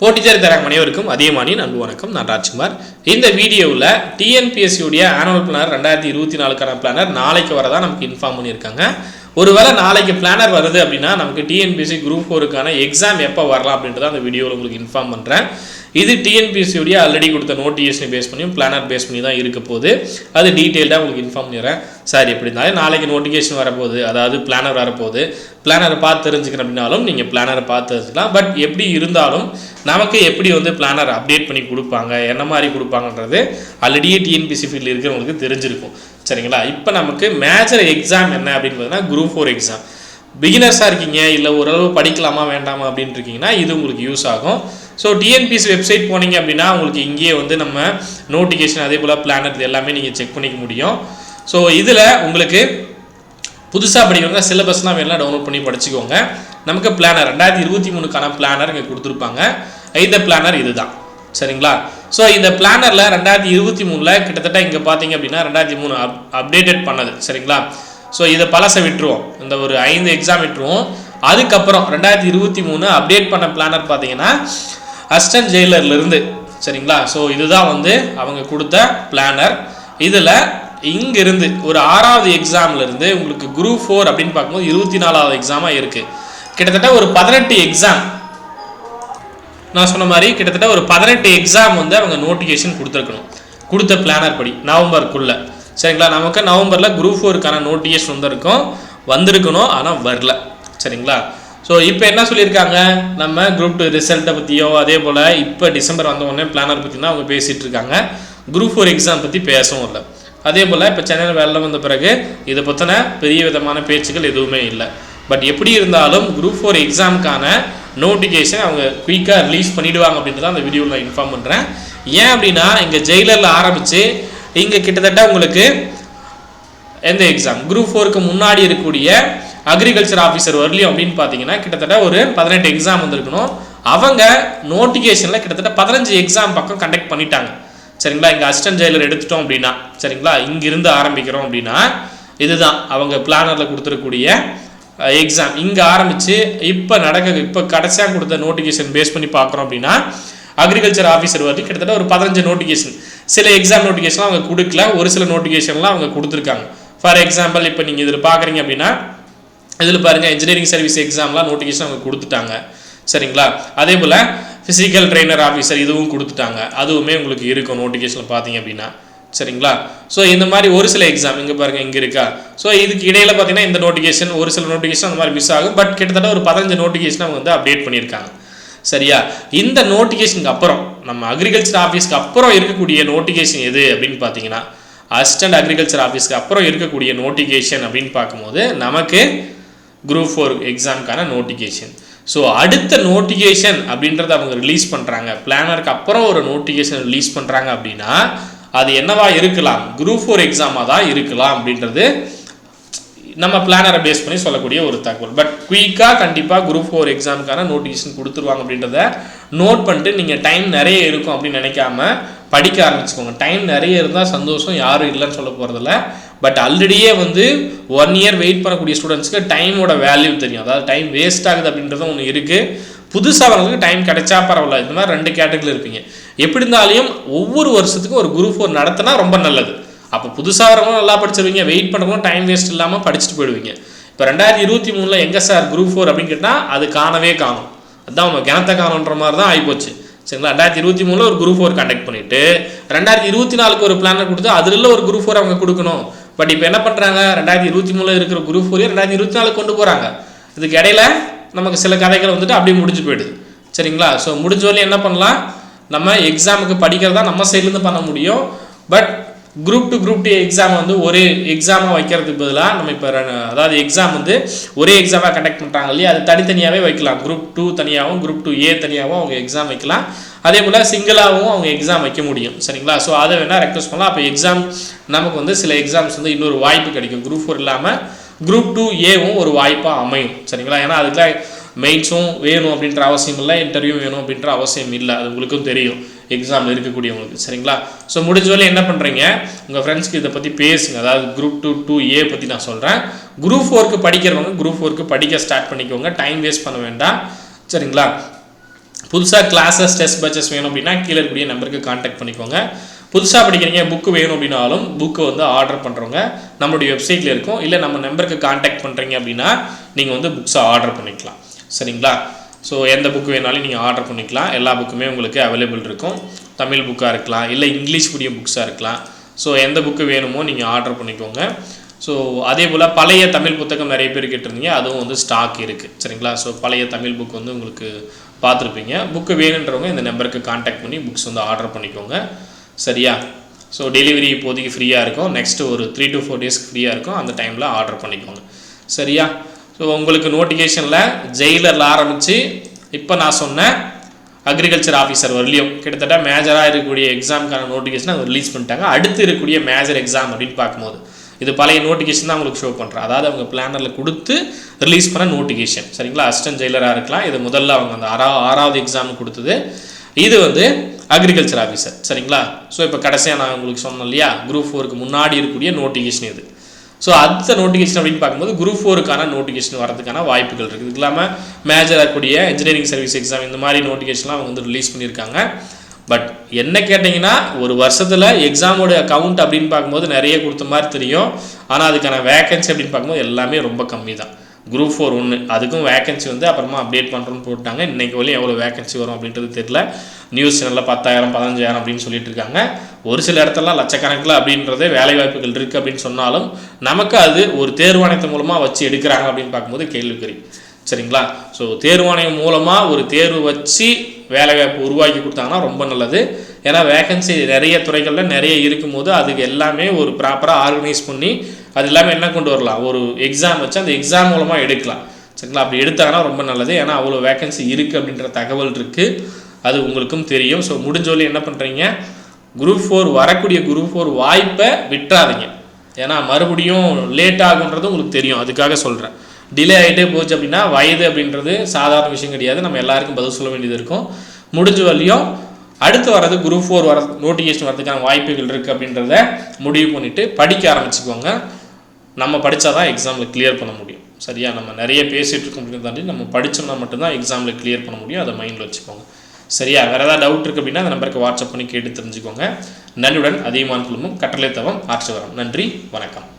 போட்டிச்சேர் தராங்க அனைவருக்கும் அதிகமானி நன்றி வணக்கம். நான் ராஜ்குமார். இந்த வீடியோவில் டிஎன்பிஎஸ்சியுடைய ஆனுவல் பிளானர் ரெண்டாயிரத்தி இருபத்தி நாலுக்கான பிளானர் நாளைக்கு வரதான் நமக்கு இன்ஃபார்ம் பண்ணியிருக்காங்க. ஒருவேளை நாளைக்கு பிளானர் வருது அப்படின்னா நமக்கு டிஎன்பிஎஸ்சி குரூப் ஃபோருக்கான எக்ஸாம் எப்போ வரலாம் அப்படின்றத அந்த வீடியோவில் உங்களுக்கு இன்ஃபார்ம் பண்ணுறேன் இது டிஎன்பிஎஸ்சியுடைய ஆல்ரெடி கொடுத்த நோட்டிஃபிகேஷனை பேஸ் பண்ணியும் பிளானர் பேஸ் பண்ணி தான் இருக்க போகுது. அது டீட்டெயில்டாக உங்களுக்கு இன்ஃபார்ம் பண்ணிடுறேன். சார் எப்படி இருந்தாலும் நாளைக்கு நோட்டிஃபிகேஷன் வரப்போகுது. அதாவது பிளானர் வரப்போகுது. பிளானரை பார்த்து தெரிஞ்சுக்கணும் அப்படின்னாலும் நீங்கள் பிளானரை பார்த்து தெரிஞ்சுக்கலாம். பட் எப்படி இருந்தாலும் நமக்கு எப்படி வந்து பிளானர் அப்டேட் பண்ணி கொடுப்பாங்க என்ன மாதிரி கொடுப்பாங்கன்றது ஆல்ரெடியே டிஎன்பிசி ஃபீல்டில் இருக்கிறவங்களுக்கு தெரிஞ்சிருக்கும். சரிங்களா? இப்போ நமக்கு மேஜர் எக்ஸாம் என்ன அப்படின்னு பார்த்தீங்கன்னா குரூப் ஃபோர் எக்ஸாம் பிகினர்ஸாக இருக்கீங்க இல்லை ஓரளவு படிக்கலாமா வேண்டாமா அப்படின்னு இருக்கீங்கன்னா இது உங்களுக்கு யூஸ் ஆகும். ஸோ டிஎன்பிசி வெப்சைட் போனீங்க அப்படின்னா உங்களுக்கு இங்கேயே வந்து நம்ம நோட்டிஃபிகேஷன் அதே போல் பிளானட் இது எல்லாமே நீங்கள் செக் பண்ணிக்க முடியும். ஸோ இதில் உங்களுக்கு புதுசாக படிக்கிறவங்க சிலபஸ்லாம் வேணால் டவுன்லோட் பண்ணி படிச்சுக்கோங்க. நமக்கு பிளானர் ரெண்டாயிரத்தி இருபத்தி மூணுக்கான பிளானர் இங்கே கொடுத்துருப்பாங்க. இந்த பிளானர் இதுதான். சரிங்களா? ஸோ இந்த பிளானரில் ரெண்டாயிரத்தி இருபத்தி மூணில் கிட்டத்தட்ட இங்கே பார்த்தீங்க அப்படின்னா ரெண்டாயிரத்தி மூணு அப் அப்டேட்டட் பண்ணது. சரிங்களா? ஸோ இதை பழசை விட்டுருவோம். இந்த ஒரு ஐந்து எக்ஸாம் விட்டுருவோம். அதுக்கப்புறம் ரெண்டாயிரத்தி இருபத்தி மூணு அப்டேட் பண்ண பிளானர் பார்த்தீங்கன்னா அஸ்டன் ஜெயிலர்லேருந்து சரிங்களா? ஸோ இதுதான் வந்து அவங்க கொடுத்த பிளானர் இதில் இங்கிருந்து ஒரு ஆறாவது எக்ஸாம்லேருந்து உங்களுக்கு குரூப் ஃபோர் அப்படின்னு பார்க்கும்போது இருபத்தி நாலாவது எக்ஸாமாக இருக்குது கிட்டத்தட்ட ஒரு பதினெட்டு எக்ஸாம் நான் சொன்ன மாதிரி கிட்டத்தட்ட ஒரு பதினெட்டு எக்ஸாம் வந்து அவங்க நோட்டிஃபிகேஷன் கொடுத்துருக்கணும். கொடுத்த பிளானர் படி நவம்பருக்குள்ளே. சரிங்களா? நமக்கு நவம்பரில் குரூப் ஃபோருக்கான நோட்டிஃபிகேஷன் வந்திருக்கும். வந்திருக்கணும் ஆனால் வரல. சரிங்களா? ஸோ இப்போ என்ன சொல்லியிருக்காங்க? நம்ம குரூப் டூ ரிசல்ட்டை பற்றியோ அதே போல் இப்போ டிசம்பர் வந்த உடனே பிளானர் பற்றி தான் அவங்க பேசிகிட்டு இருக்காங்க. குரூப் ஃபோர் எக்ஸாம் பற்றி பேசவும் இல்லை. அதே போல் இப்போ சென்னையில் வேலை வந்த பிறகு இதை பற்றின பெரிய விதமான பேச்சுக்கள் எதுவுமே இல்லை. பட் எப்படி இருந்தாலும் குரூப் ஃபோர் எக்ஸாமுக்கான நோட்டிஃபிகேஷன் அவங்க குயிக்காக ரிலீஸ் பண்ணிவிடுவாங்க அப்படின்றத அந்த வீடியோவில் நான் இன்ஃபார்ம் பண்ணுறேன் ஏன் அப்படின்னா இங்கே ஜெயிலரில் ஆரம்பித்து இங்கே கிட்டத்தட்ட உங்களுக்கு எந்த எக்ஸாம் குரூப் ஃபோருக்கு முன்னாடி இருக்கக்கூடிய அக்ரிகல்ச்சர் ஆஃபீஸர் வரலையும் அப்படின்னு பார்த்தீங்கன்னா கிட்டத்தட்ட ஒரு பதினெட்டு எக்ஸாம் வந்திருக்கணும். அவங்க நோட்டிஃபிகேஷனில் கிட்டத்தட்ட பதினஞ்சு எக்ஸாம் பக்கம் கண்டக்ட் பண்ணிட்டாங்க. சரிங்களா? இங்கே அசிஸ்டன்ட் ஜெயிலர் எடுத்துட்டோம் அப்படின்னா சரிங்களா? இங்கிருந்து ஆரம்பிக்கிறோம் அப்படின்னா இதுதான் அவங்க பிளானரில் கொடுத்துருக்கூடிய எக்ஸாம் இங்கே ஆரம்பித்து இப்போ நடக்க இப்போ கடைசியாக கொடுத்த நோட்டிஃபிகேஷன் பேஸ் பண்ணி பார்க்குறோம் அப்படின்னா அக்ரிகல்ச்சர் ஆஃபீஸர் வரைக்கும் கிட்டத்தட்ட ஒரு பதினஞ்சு நோட்டிஃபிகேஷன் சில எக்ஸாம் நோட்டிஃபிகேஷன்லாம் அவங்க கொடுக்கல. ஒரு சில நோட்டிஃபிகேஷன்லாம் அவங்க கொடுத்துருக்காங்க. ஃபார் எக்ஸாம்பிள் இப்போ நீங்கள் இதில் பார்க்குறீங்க அப்படின்னா இதில் பாருங்கள் இன்ஜினியரிங் சர்வீஸ் எக்ஸாம்லாம் நோட்டிஃபிகேஷன் அவங்க கொடுத்துட்டாங்க. சரிங்களா? அதே போல் ஃபிசிக்கல் ட்ரெயினர் ஆஃபீஸர் இதுவும் கொடுத்துட்டாங்க. அதுவுமே உங்களுக்கு இருக்கும் நோட்டிஃபிகேஷனில் பார்த்தீங்க அப்படின்னா. சரிங்களா? ஸோ இந்த மாதிரி ஒரு சில எக்ஸாம் இங்கே பாருங்கள் இங்கே இருக்கா? ஸோ இதுக்கு இடையில் பார்த்தீங்கன்னா இந்த நோட்டிஃபிகேஷன் ஒரு சில நோட்டிஃபிகேஷன் அந்த மாதிரி மிஸ் ஆகும். பட் கிட்டத்தட்ட ஒரு பதினஞ்சு நோட்டிஃபிகேஷன் அவங்க வந்து அப்டேட் பண்ணியிருக்காங்க. சரியா? இந்த நோட்டிஃபிகேஷனுக்கு அப்புறம் நம்ம அக்ரிகல்ச்சர் ஆஃபீஸ்க்கு அப்புறம் இருக்கக்கூடிய நோட்டிஃபிகேஷன் எது அப்படின்னு பார்த்தீங்கன்னா அசிஸ்டன்ட் அக்ரிகல்ச்சர் ஆஃபீஸ்க்கு அப்புறம் இருக்கக்கூடிய நோட்டிஃபிகேஷன் அப்படின்னு பார்க்கும்போது நமக்கு குரூப் ஃபோர் எக்ஸாமுக்கான நோட்டிஃபிகேஷன் ஸோ அடுத்த நோட்டிஃபிகேஷன் அப்படின்றத அவங்க ரிலீஸ் பண்ணுறாங்க பிளானருக்கு அப்புறம் ஒரு நோட்டிஃபிகேஷன் ரிலீஸ் பண்ணுறாங்க அப்படின்னா அது என்னவா இருக்கலாம்? குரூப் ஃபோர் எக்ஸாமாக தான் இருக்கலாம் அப்படின்றது நம்ம பிளானரை பேஸ் பண்ணி சொல்லக்கூடிய ஒரு தகவல். பட் குயிக்காக கண்டிப்பாக குரூப் ஃபோர் எக்ஸாமுக்கான நோட்டிஃபிகேஷன் கொடுத்துருவாங்க அப்படின்றத நோட் பண்ணிட்டு நீங்கள் டைம் நிறைய இருக்கும் அப்படின்னு நினைக்காம படிக்க ஆரம்பிச்சுக்கோங்க. டைம் நிறைய இருந்தால் சந்தோஷம் யாரும் இல்லைன்னு சொல்ல போகிறதில்ல பட் ஆல்ரெடியே வந்து ஒன் இயர் வெயிட் பண்ணக்கூடிய ஸ்டூடெண்ட்ஸ்க்கு டைமோட வேல்யூ தெரியும். அதாவது டைம் வேஸ்ட் ஆகுது அப்படின்றதும் ஒன்று இருக்குது புதுசாக வரவங்களுக்கு டைம் கிடைச்சா பரவாயில்ல. இந்த மாதிரி ரெண்டு கேட்டகரியில் இருப்பீங்க. எப்படி இருந்தாலும் ஒவ்வொரு வருஷத்துக்கும் ஒரு குரூப் ஃபோர் நடத்தினா ரொம்ப நல்லது. அப்போ புதுசாக வரவங்க நல்லா படிச்சிருவீங்க. வெயிட் பண்ணுறவங்க டைம் வேஸ்ட் இல்லாமல் படிச்சுட்டு போயிடுவீங்க. இப்போ ரெண்டாயிரத்தி இருபத்தி மூணில் எங்கே சார் குரூப் ஃபோர் அப்படின்னு கேட்டால் அது காணவே காணும். அதுதான் நம்ம கிணத்த காணுன்ற மாதிரி தான் ஆகிப்போச்சு சரிங்களா? ரெண்டாயிரத்தி இருபத்தி மூணில் ஒரு குரூப் ஃபோர் கண்டக்ட் பண்ணிவிட்டு ரெண்டாயிரத்தி இருபத்தி நாலுக்கு ஒரு பிளானை கொடுத்து அதில் ஒரு குரூப் ஃபோர் அவங்க கொடுக்கணும். பட் இப்போ என்ன பண்ணுறாங்க ரெண்டாயிரத்தி இருபத்தி மூணில் இருக்கிற குரூப் ஃபோரையும் ரெண்டாயிரத்தி இருபத்தி நாலு கொண்டு போகிறாங்க இதுக்கு இடையில நமக்கு சில கதைகள் வந்துட்டு அப்படியே முடிஞ்சு போயிடுது. சரிங்களா? ஸோ முடிஞ்ச வரையும் என்ன பண்ணலாம்? நம்ம எக்ஸாமுக்கு படிக்கிறதா நம்ம சைட்லேருந்து பண்ண முடியும். But group two group D exam வந்து ஒரே எக்ஸாமாக வைக்கிறதுக்கு பதிலாக நம்ம இப்போ அதாவது எக்ஸாம் வந்து ஒரே எக்ஸாமாக கண்டக்ட் பண்ணுறாங்க இல்லையா? அது தனித்தனியாகவே வைக்கலாம். குரூப் டூ தனியாகவும் குரூப் டூ ஏ தனியாகவும் அவங்க எக்ஸாம் வைக்கலாம். அதே போல் சிங்கிளாகவும் அவங்க எக்ஸாம் வைக்க முடியும். சரிங்களா? ஸோ அதை வேணால் ரெக்வஸ்ட் பண்ணலாம். அப்போ எக்ஸாம் நமக்கு வந்து சில எக்ஸாம்ஸ் வந்து இன்னொரு வாய்ப்பு கிடைக்கும். குரூப் ஃபோர் இல்லாமல் குரூப் டூ ஏவும் ஒரு வாய்ப்பாக அமையும். சரிங்களா? ஏன்னா அதுக்குலாம் மெயின்ஸும் வேணும் அப்படின்ற அவசியம் இல்லை. இன்டர்வியூ வேணும் அப்படின்ற அவசியம் இல்லை. அது உங்களுக்கும் தெரியும். எக்ஸாமில் இருக்கக்கூடியவங்களுக்கு. சரிங்களா? ஸோ முடிஞ்ச வரை என்ன பண்ணுறீங்க உங்கள் ஃப்ரெண்ட்ஸ்க்கு இதை பற்றி பேசுங்க. அதாவது குரூப் டூ டூ ஏ பற்றி நான் சொல்கிறேன் குரூப் ஃபோருக்கு படிக்கிறவங்க குரூப் ஃபோருக்கு படிக்க ஸ்டார்ட் பண்ணிக்கோங்க. டைம் வேஸ்ட் பண்ண வேண்டாம். சரிங்களா? புதுசாக கிளாஸஸ் டெஸ்ட் பச்சஸ் வேணும் அப்படின்னா கீழே இருக்கக்கூடிய நம்பருக்கு காண்டாக்ட் பண்ணிக்கோங்க. புதுசாக படிக்கிறீங்க புக்கு வேணும் அப்படின்னாலும் புக்கு வந்து ஆர்டர் பண்ணுறவங்க நம்மளுடைய வெப்சைட்டில் இருக்கும். இல்லை நம்ம நம்பருக்கு காண்டாக்ட் பண்ணுறீங்க அப்படின்னா நீங்கள் வந்து புக்ஸை ஆர்டர் பண்ணிக்கலாம். சரிங்களா? ஸோ எந்த புக்கு வேணாலும் நீங்கள் ஆர்டர் பண்ணிக்கலாம். எல்லா புக்குமே உங்களுக்கு அவைலபிள் இருக்கும். தமிழ் புக்காக இருக்கலாம். இல்லை இங்கிலீஷ் மீடியம் புக்ஸாக இருக்கலாம். ஸோ எந்த புக்கு வேணுமோ நீங்கள் ஆர்டர் பண்ணிக்கோங்க. ஸோ அதே போல் பழைய தமிழ் புத்தகம் நிறைய பேர் கேட்டிருந்தீங்க. அதுவும் வந்து ஸ்டாக் இருக்குது சரிங்களா? ஸோ பழைய தமிழ் புக் வந்து உங்களுக்கு பார்த்துருப்பீங்க. புக்கு வேணுன்றவங்க இந்த நம்பருக்கு காண்டாக்ட் பண்ணி புக்ஸ் வந்து ஆர்டர் பண்ணிக்கோங்க. சரியா? ஸோ டெலிவரி இப்போதைக்கு ஃப்ரீயாக இருக்கும். நெக்ஸ்ட் ஒரு த்ரீ டு ஃபோர் டேஸ்க்கு ஃப்ரீயாக இருக்கும். அந்த டைமில் ஆர்டர் பண்ணிக்கோங்க. சரியா? ஸோ உங்களுக்கு நோட்டிஃபிகேஷனில் ஜெயிலரில் ஆரம்பித்து இப்போ நான் சொன்ன அக்ரிகல்ச்சர் ஆஃபீஸர் வரலையும் கிட்டத்தட்ட மேஜராக இருக்கக்கூடிய எக்ஸாமுக்கான நோட்டிஃபிகேஷன் அவங்க ரிலீஸ் பண்ணிட்டாங்க. அடுத்து இருக்கக்கூடிய மேஜர் எக்ஸாம் அப்படின்னு பார்க்கும்போது இது பழைய நோட்டிஃபிகேஷன் தான் உங்களுக்கு ஷோ பண்ணுறேன் அதாவது அவங்க பிளானரில் கொடுத்து ரிலீஸ் பண்ண நோட்டிஃபிகேஷன் சரிங்களா? அசிஸ்டன்ட் ஜெயிலராக இருக்கலாம். இது முதல்ல அவங்க அந்த ஆறா ஆறாவது எக்ஸாம் கொடுத்தது. இது வந்து அக்ரிகல்ச்சர் ஆஃபீஸர் சரிங்களா? ஸோ இப்போ கடைசியாக நான் உங்களுக்கு சொன்னேன் இல்லையா? குரூப் ஃபோருக்கு முன்னாடி இருக்கக்கூடிய நோட்டிஃபிகேஷன் இது. ஸோ அடுத்த நோட்டிஃபிகேஷன் அப்படின்னு பார்க்கும்போது குரூப் ஃபோருக்கான நோட்டிஃபிகேஷன் வரதுக்கான வாய்ப்புகள் இருக்குது. இது இல்லாமல் மேஜர் இருக்கக்கூடிய இன்ஜினியரிங் சர்வீஸ் எக்ஸாம் இந்த மாதிரி நோட்டிஃபிகேஷன்லாம் அவங்க வந்து ரிலீஸ் பண்ணியிருக்காங்க. பட் என்ன கேட்டிங்கன்னா ஒரு வருஷத்தில் எக்ஸாமோட கவுண்ட் அப்படின்னு பார்க்கும்போது நிறைய கொடுத்த மாதிரி தெரியும். ஆனால் அதுக்கான வேகன்சி அப்படின்னு பார்க்கும்போது எல்லாமே ரொம்ப கம்மி தான் குரூப் ஃபோர் ஒன்று அதுக்கும் வேகன்சி வந்து அப்புறமா அப்டேட் பண்ணுறோன்னு போட்டாங்க. இன்றைக்கி வரையும் எவ்வளோ வேகன்சி வரும் அப்படின்றது தெரியல. நியூஸ் சேனலில் பத்தாயிரம் பதினஞ்சாயிரம் அப்படின்னு சொல்லிட்டு இருக்காங்க. ஒரு சில இடத்துலலாம் லட்சக்கணக்கில் அப்படின்றதே வேலைவாய்ப்புகள் இருக்குது அப்படின்னு சொன்னாலும் நமக்கு அது ஒரு தேர்வாணையத்தின் மூலமாக வச்சு எடுக்கிறாங்க அப்படின்னு பார்க்கும்போது கேள்விக்குறி. சரிங்களா? ஸோ தேர்வாணையம் மூலமாக ஒரு தேர்வு வச்சு வேலைவாய்ப்பு உருவாக்கி கொடுத்தாங்கன்னா ரொம்ப நல்லது. ஏன்னா வேகன்சி நிறைய துறைகளில் நிறைய இருக்கும்போது அதுக்கு எல்லாமே ஒரு ப்ராப்பராக ஆர்கனைஸ் பண்ணி அது எல்லாமே என்ன கொண்டு வரலாம்? ஒரு எக்ஸாம் வச்சு அந்த எக்ஸாம் மூலமாக எடுக்கலாம். சரிங்களா? அப்படி எடுத்தாங்கன்னா ரொம்ப நல்லது. ஏன்னா அவ்வளோ வேகன்சி இருக்குது அப்படின்ற தகவல் இருக்குது அது உங்களுக்கும் தெரியும். ஸோ முடிஞ்சோலி என்ன பண்ணுறீங்க குரூப் ஃபோர் வரக்கூடிய குரூப் ஃபோர் வாய்ப்பை விட்டுறாதீங்க. ஏன்னா மறுபடியும் லேட் ஆகுன்றது உங்களுக்கு தெரியும். அதுக்காக சொல்கிறேன் டிலே ஆகிட்டே போச்சு அப்படின்னா வயது அப்படின்றது சாதாரண விஷயம் கிடையாது. நம்ம எல்லாருக்கும் பதில் சொல்ல வேண்டியது இருக்கும். முடிஞ்ச வரையும் அடுத்து வர்றது குரூப் ஃபோர் வர நோட்டிஃபிகேஷன் வரதுக்கான வாய்ப்புகள் இருக்குது அப்படின்றத முடிவு பண்ணிவிட்டு படிக்க ஆரம்பிச்சுக்கோங்க. நம்ம படித்தா தான் எக்ஸாமில் கிளியர் பண்ண முடியும். சரியா? நம்ம நிறைய பேசிகிட்டு இருக்கோம் அப்படின்னு தாண்டி நம்ம படித்தோம்னா மட்டும்தான் எக்ஸாமில் கிளியர் பண்ண முடியும். அதை மைண்டில் வச்சுக்கோங்க. சரியா? வேறு ஏதாவது டவுட் இருக்குது அப்படின்னா அந்த நம்பருக்கு வாட்ஸ்அப் பண்ணி கேட்டு தெரிஞ்சுக்கோங்க. நன்றியுடன் அதிகமான குழுமம் கட்டளை தவம் ஆற்று வரம் நன்றி வணக்கம்.